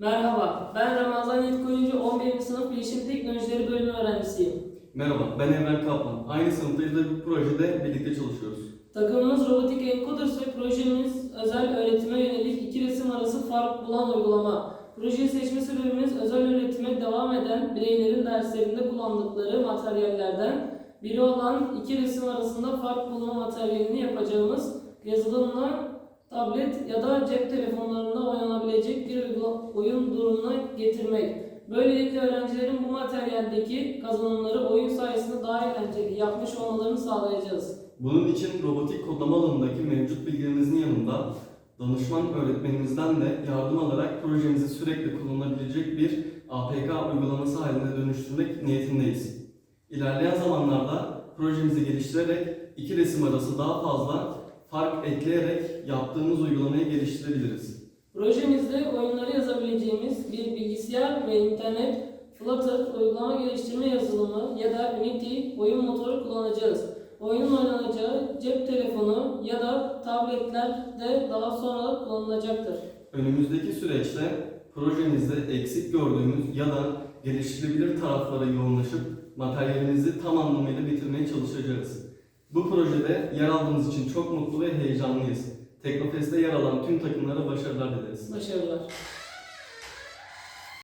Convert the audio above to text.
Merhaba, ben Ramazan Yetkoyuncu 11. sınıf Bilişim Teknolojileri bölümü öğrencisiyim. Merhaba, ben Emre Kaplan. Aynı sınıftayız ve bu projede birlikte çalışıyoruz. Takımımız Robotik Encoders ve projemiz özel öğretime yönelik iki resim arası fark bulan uygulama. Projeyi seçme sebebimiz özel öğretime devam eden bireylerin derslerinde kullandıkları materyallerden biri olan iki resim arasında fark bulma materyalini yapacağımız yazılımla tablet ya da cep telefonlarında bir oyun durumuna getirmek. Böylelikle öğrencilerin bu materyaldeki kazanımları oyun sayesinde daha eğlenceli yapmış olmalarını sağlayacağız. Bunun için robotik kodlama alanındaki mevcut bilgilerimizin yanında danışman öğretmenimizden de yardım alarak projemizi sürekli kullanılabilecek bir APK uygulaması haline dönüştürmek niyetindeyiz. İlerleyen zamanlarda projemizi geliştirerek iki resim arası daha fazla fark ekleyerek yaptığımız uygulamayı geliştirebiliriz. Projemizde oyunları yazabileceğimiz bir bilgisayar ve internet, Flutter, uygulama geliştirme yazılımı ya da Unity oyun motoru kullanacağız. Oyunun oynanacağı cep telefonu ya da tabletlerde daha sonra kullanılacaktır. Önümüzdeki süreçte projemizde eksik gördüğümüz ya da geliştirilebilir taraflara yoğunlaşıp materyalimizi tam anlamıyla bitirmeye çalışacağız. Bu projede yer aldığımız için çok mutlu ve heyecanlıyız. Teknofest'te yer alan tüm takımlara başarılar dileriz. Başarılar.